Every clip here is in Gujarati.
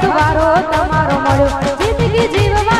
સુવારો તમારો મળ્યો. જિંદગી જીવવા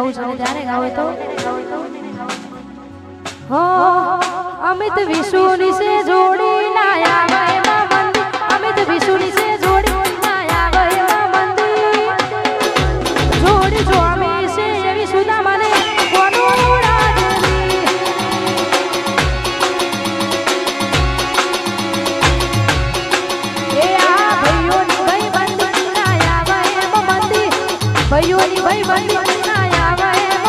ગાવું છું. ત્યારે ગાવે તો? અમિત વિષુની સે જોડી લાયા વૈભવ મંદિર. અમિત વિષુની ભૈયોની ભૈબંધી લાયા ಸಾವಯವ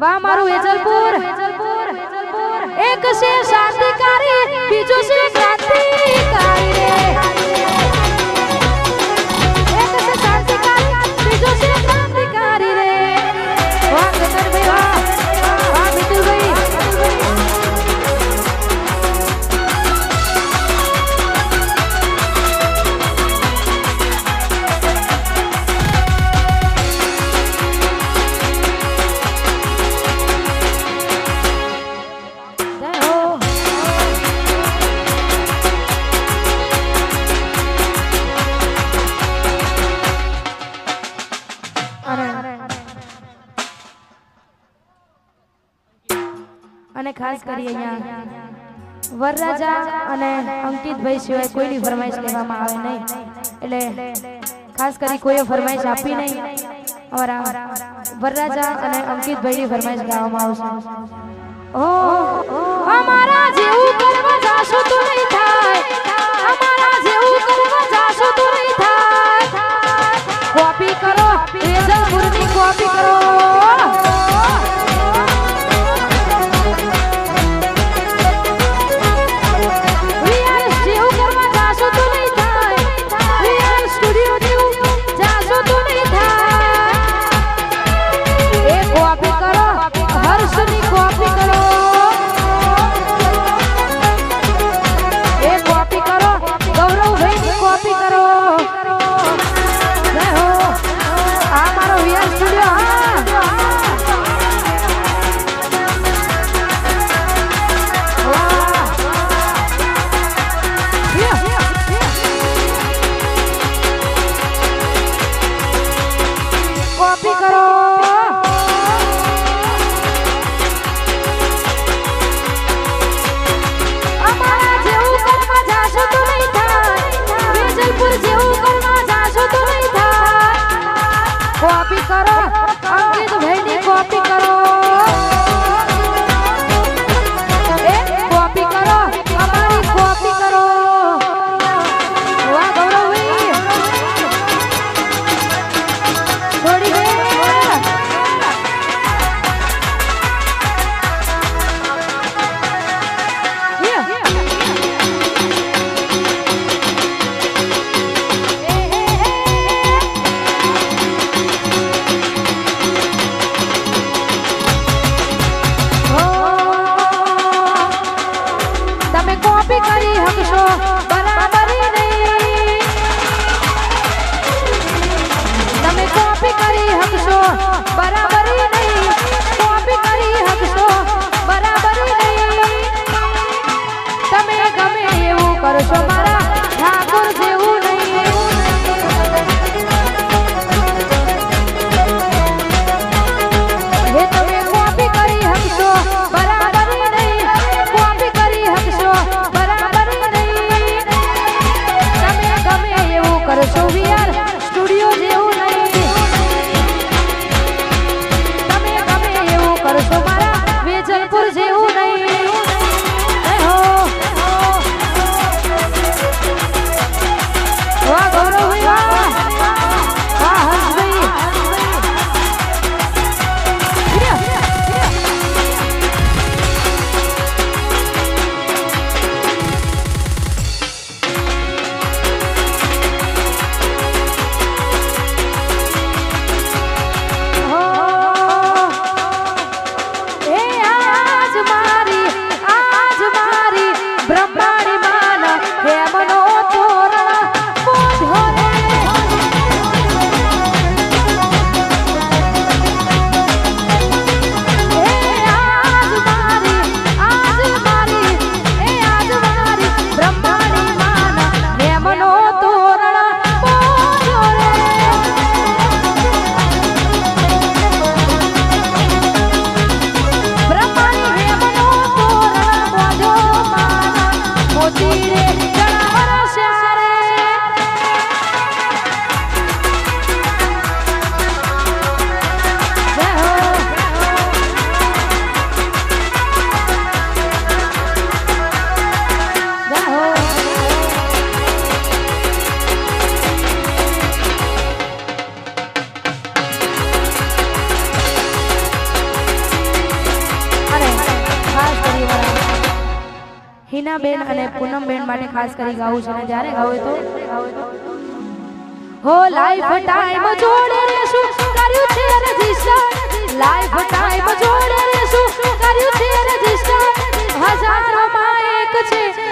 वा मारू हेजलपूर एक ખાસ કરી અહીંયા. વરરાજા અને અંકિતભાઈ સિવાય કોઈની ફરમાઈશ લેવામાં આવે નહીં. એટલે ખાસ કરી કોઈએ ફરમાઈશ આપી નહીં. અમારા વરરાજા અને અંકિતભાઈની ફરમાઈશ ગાવામાં આવશે. ઓ અમારા કોપી કરો. Cho માટે ખાસ કરી ગાવું છે. અને જ્યારે ગાવે તો હો લાઈફ ટાઈમ જોડે રે શું? કર્યું છે રજિસ્ટર? લાઈફ ટાઈમ જોડે રે શું? કર્યું છે રજિસ્ટર? હજારો માં એક છે.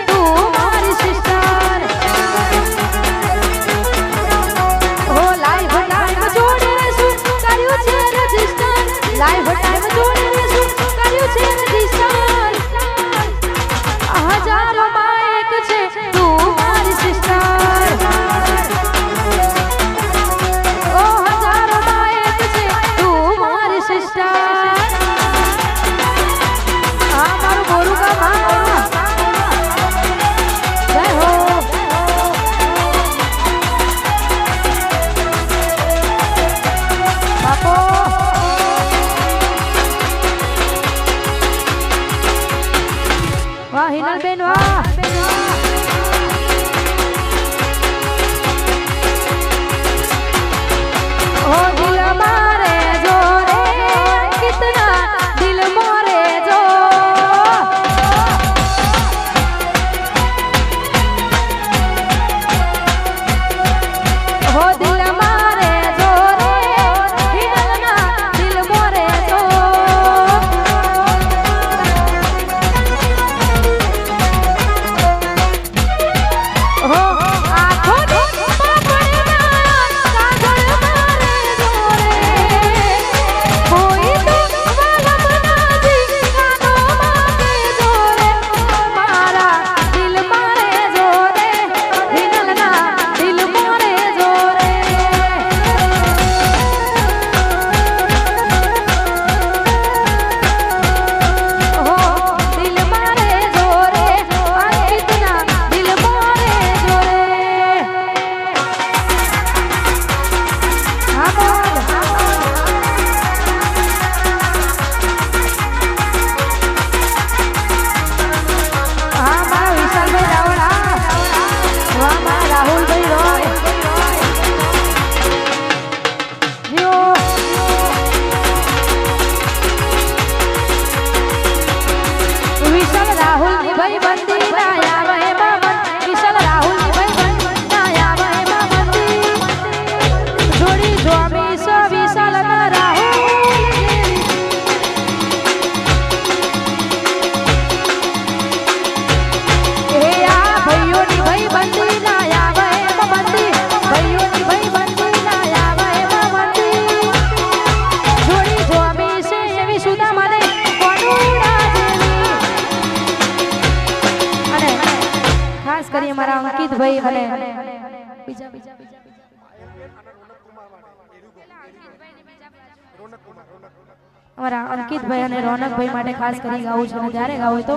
ભાઈ અને રોનક માટે ખાસ કરી ગાવું છે. ત્યારે ગાવું તો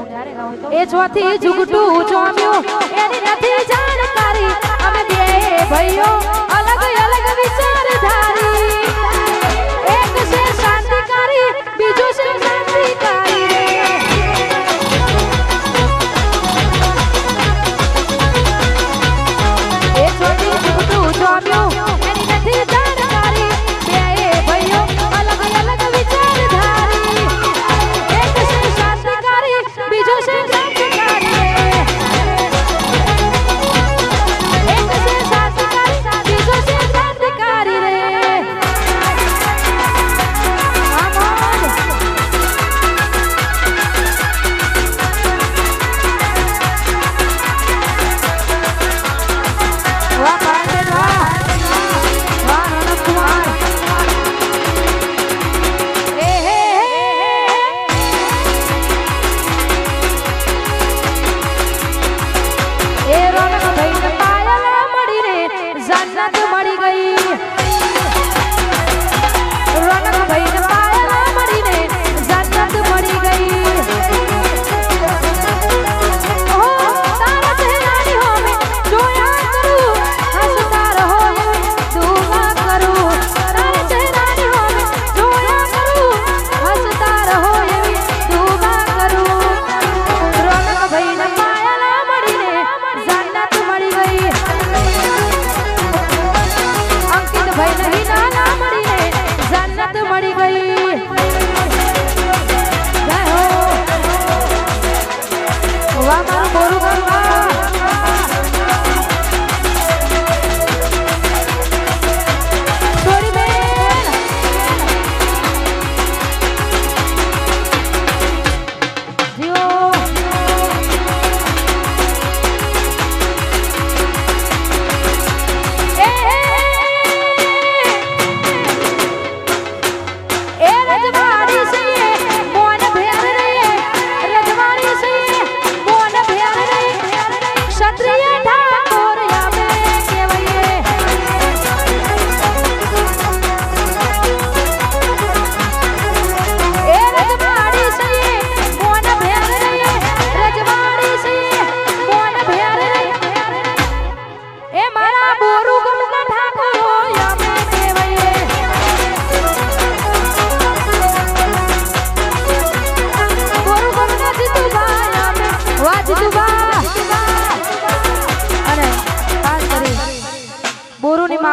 એ ચોથી જુગટું ચોમ્યો એની નથી જાણકારી. અમે બે ભાઈઓ અલગ અલગ વિચારધારી. એક છે શાંતિકારી, બીજું છે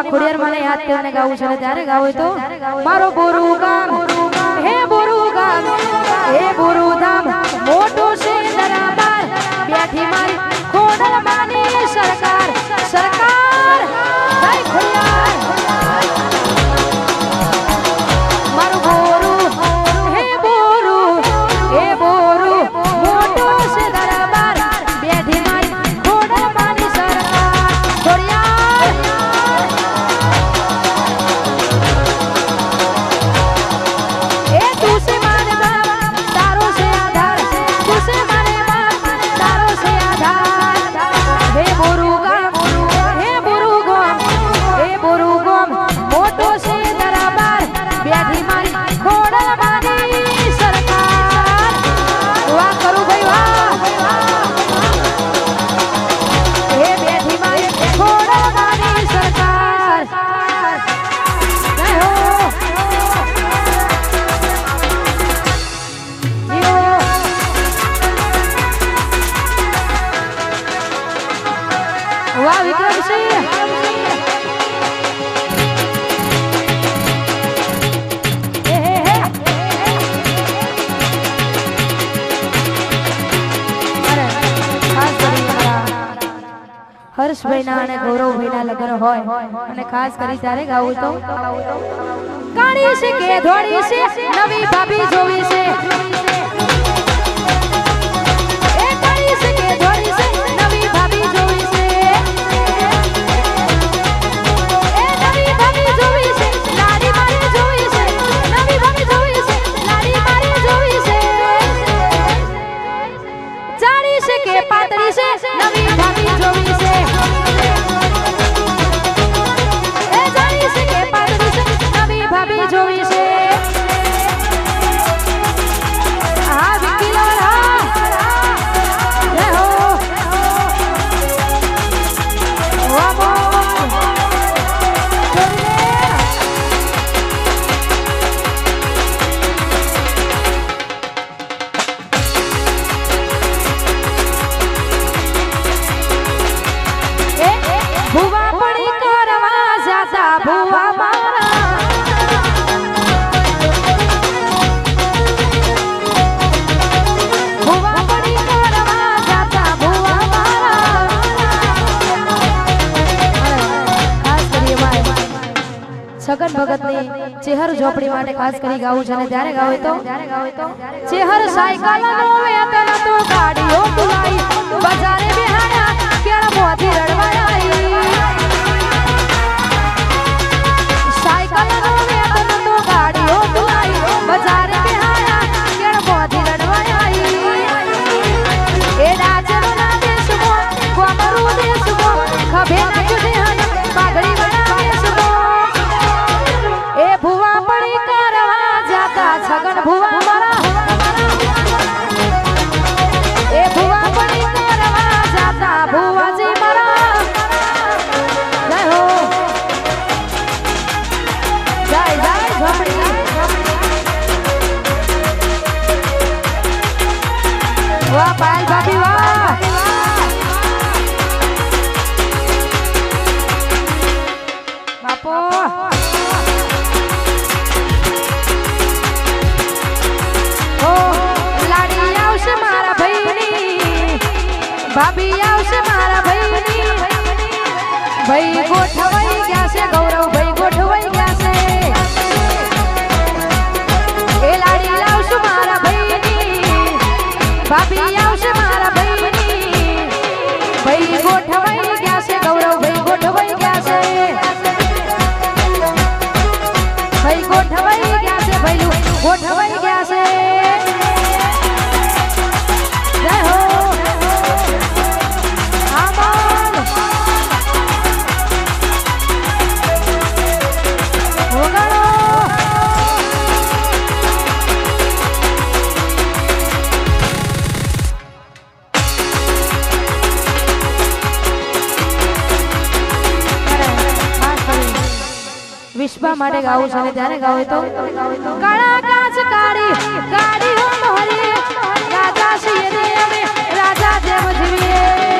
માં ખોડિયાર મને યાદ કરીને ગાવું છે ત્યારે ગાવું તો. મારો બોરુ ગામ, હે બોરુ ગામ, હે બોરુ ધામ, મોટો છે દરબાર, બેઠી મારી ખોડલ માની સરકાર. તારી તારે ગાવું તો? કાળી છે કે ધોળી છે? નવી ભાભી જોવી છે? જીવન ઝોપડી માટે ખાસ કરી ગાવું છે અને ત્યારે ગાવે તો ત્યારે ગાવે તો ચેહર સાયકલ નો વેતન તો ગાડીઓ બોલાઈ બજારે બેહાડા કેળા મોથી રડવાડાઈ સાયકલ નો વેતન તો ગાડીઓ બોલાઈ બજારે ભાભી આવશે મારા ભાઈની. ભાઈ ગોઠવાઈ ગયા છે ગૌરવ ભાઈ ગોઠવાઈ ગયા છે એ લાડી લાવશું મારા ભાઈની. ભાભી વિશ્વા માટે ગાવું છે અને ત્યારે ગાવું તો રાજા શિયરે રાજા દેવ જીવીએ.